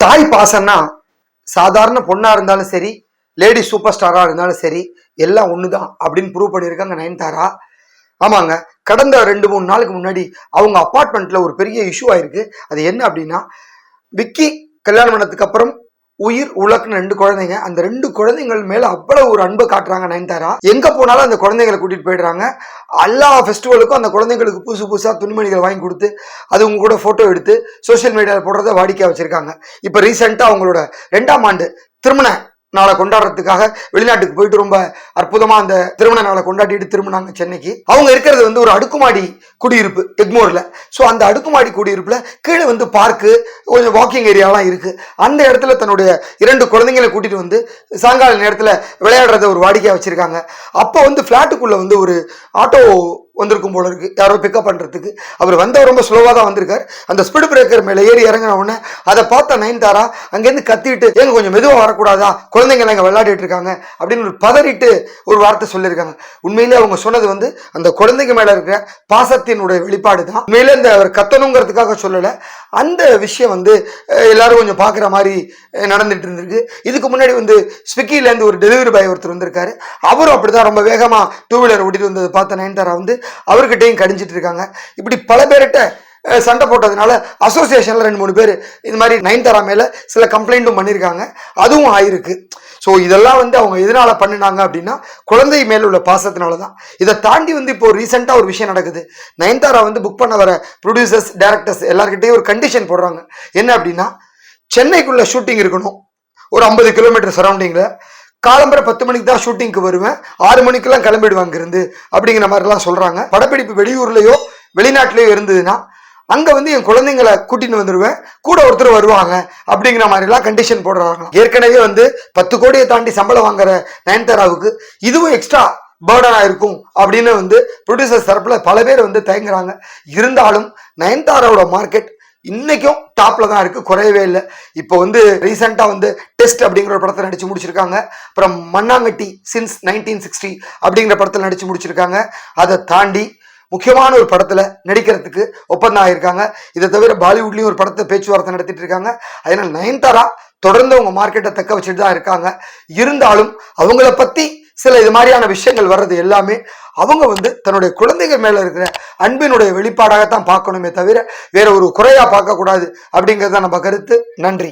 தாய் பாசம்னா சாதாரண பொண்ணா இருந்தாலும் சரி லேடி சூப்பர் ஸ்டாரா இருந்தாலும் சரி எல்லாம் ஒண்ணுதான் அப்படின்னு ப்ரூவ் பண்ணியிருக்காங்க நயன்தாரா. ஆமாங்க கடந்த ரெண்டு மூணு நாளுக்கு முன்னாடி அவங்க அப்பார்ட்மெண்ட்ல ஒரு பெரிய இஷ்யூ ஆயிருக்கு. அது என்ன அப்படின்னா விக்கி கல்யாணம் பண்ணதுக்கு அப்புறம் உயிர் உலக்குன்னு ரெண்டு குழந்தைங்க. அந்த ரெண்டு குழந்தைங்கள் மேல அவ்வளவு ஒரு அன்பை காட்டுறாங்க நயன்தாரா. எங்க போனாலும் அந்த குழந்தைங்களை கூட்டிட்டு போயிடுறாங்க. எல்லா ஃபெஸ்டிவலுக்கும் அந்த குழந்தைங்களுக்கு புதுசு புதுசா துணிமணிகள் வாங்கி கொடுத்து அது உங்க கூட போட்டோ எடுத்து சோஷியல் மீடியாவில் போடுறத வாடிக்கை வச்சிருக்காங்க. இப்போ ரீசெண்டா அவங்களோட ரெண்டாம் ஆண்டு திருமண நாளை கொண்டாடுறதுக்காக வெளிநாட்டுக்கு போயிட்டு ரொம்ப அற்புதமா அந்த திருமண நாளை கொண்டாடிட்டு திரும்பினாங்க சென்னைக்கு. அவங்க இருக்கிறது வந்து ஒரு அடுக்குமாடி குடியிருப்பு எக்மோர்ல. ஸோ அந்த அடுக்குமாடி குடியிருப்புல கீழே வந்து பார்க்கு கொஞ்சம் வாக்கிங் ஏரியாலாம் இருக்கு. அந்த இடத்துல தன்னுடைய இரண்டு குழந்தைங்களை கூட்டிட்டு வந்து சாயங்கால நேரத்தில் விளையாடுறத ஒரு வாடிக்கையாக வச்சிருக்காங்க. அப்போ வந்து ஃப்ளாட்டுக்குள்ள வந்து ஒரு ஆட்டோ வந்திருக்கும் போல இருக்கு. யாரோ பிக்கப் பண்றதுக்கு. அவர் வந்தவர் ரொம்ப ஸ்லோவாக தான் வந்திருக்கார். அந்த ஸ்பீடு பிரேக்கர் மேலே ஏறி இறங்கின உடனே அதை பார்த்த நயன்தாரா அங்கேருந்து கத்திட்டு ஏங்க கொஞ்சம் மெதுவாக வரக்கூடாதா? குழந்தைங்க அங்கே விளையாடிட்டு இருக்காங்க. அப்படின்னு ஒரு பதறிட்டு ஒரு வார்த்தை சொல்லியிருக்காங்க. உண்மையிலே அவங்க சொன்னது வந்து அந்த குழந்தைங்க மேலே இருக்கிற பாசத்தினுடைய வெளிப்பாடு தான். உண்மையிலே இந்த அவர் கத்தணுங்கிறதுக்காக சொல்லலை. அந்த விஷயம் வந்து எல்லாரும் கொஞ்சம் பார்க்குற மாதிரி நடந்துட்டு இருந்திருக்கு. இதுக்கு முன்னாடி வந்து ஸ்விக்கிலேருந்து ஒரு டெலிவரி பாய் ஒருத்தர் வந்திருக்காரு. அவரும் அப்படிதான் ரொம்ப வேகமாக டூ வீலர் ஓட்டிட்டு வந்ததை பார்த்த நயன்தாரா வந்து அவர்கிட்டயும் கடிஞ்சிட்டு இருக்காங்க. இப்படி பல பேர்கிட்ட சண்டை போட்டதுனால அசோசியேஷனில் ரெண்டு மூணு பேர் இந்த மாதிரி நயன்தாரா மேலே சில கம்ப்ளைண்ட்டும் பண்ணியிருக்காங்க அதுவும் ஆயிருக்கு. ஸோ இதெல்லாம் வந்து அவங்க எதனால் பண்ணினாங்க அப்படின்னா குழந்தை மேல் உள்ள பாசத்தினால தான் இதை தாண்டி வந்து இப்போ ரீசெண்டாக ஒரு விஷயம் நடக்குது. நயன்தாரா வந்து புக் பண்ண வர ப்ரொடியூசர்ஸ் டேரக்டர்ஸ் எல்லாருக்கிட்டையும் ஒரு கண்டிஷன் போடுறாங்க. என்ன அப்படின்னா சென்னைக்குள்ள ஷூட்டிங் இருக்கணும். ஒரு ஐம்பது கிலோமீட்டர் சரௌண்டிங்கில் காலம்பரை பத்து மணிக்கு தான் ஷூட்டிங்க்கு வருவேன். ஆறு மணிக்கெல்லாம் கிளம்பிடுவாங்க இருந்து அப்படிங்கிற மாதிரிலாம் சொல்கிறாங்க படப்பிடிப்பு வெளியூர்லேயோ வெளிநாட்டிலேயோ இருந்ததுன்னா அங்கே வந்து என் குழந்தைங்களை கூட்டின்னு வந்துடுவேன் கூட ஒருத்தர் வருவாங்க. அப்படிங்கிற மாதிரிலாம் கண்டிஷன் போடுறாங்க. ஏற்கனவே வந்து பத்து கோடியை தாண்டி சம்பளம் வாங்குற நயன்தாராவுக்கு இதுவும் எக்ஸ்ட்ரா பேர்டனாக இருக்கும் அப்படின்னு வந்து ப்ரொடியூசர் தரப்பில் பல பேர் வந்து தயங்குறாங்க. இருந்தாலும் நயன்தாராவோட மார்க்கெட் இன்றைக்கும் டாப்பில் தான் இருக்குது குறையவே இல்லை. இப்போ வந்து ரீசெண்டாக வந்து டெஸ்ட் அப்படிங்கிற ஒரு படத்தை நடித்து முடிச்சிருக்காங்க. அப்புறம் மண்ணாங்கட்டி சின்ஸ் நைன்டீன் சிக்ஸ்டி அப்படிங்கிற படத்தில் நடித்து முடிச்சிருக்காங்க. அதை தாண்டி முக்கியமான ஒரு படத்தில் நடிக்கிறதுக்கு ஒப்பந்தம் ஆகியிருக்காங்க. இதை தவிர பாலிவுட்லேயும் ஒரு படத்தை பேச்சுவார்த்தை நடத்திட்டு இருக்காங்க. அதனால் நயன்தாரா தொடர்ந்து அவங்க மார்க்கெட்டை தக்க வச்சுட்டு தான் இருக்காங்க. இருந்தாலும் அவங்கள பற்றி சில இது மாதிரியான விஷயங்கள் வர்றது எல்லாமே அவங்க வந்து தன்னுடைய குழந்தைகள் மேலே இருக்கிற அன்பினுடைய வெளிப்பாடாகத்தான் பார்க்கணுமே தவிர வேற ஒரு குறையாக பார்க்கக்கூடாது அப்படிங்கிறத அப்படிங்கிறது தான் நம்ம கருத்து. நன்றி.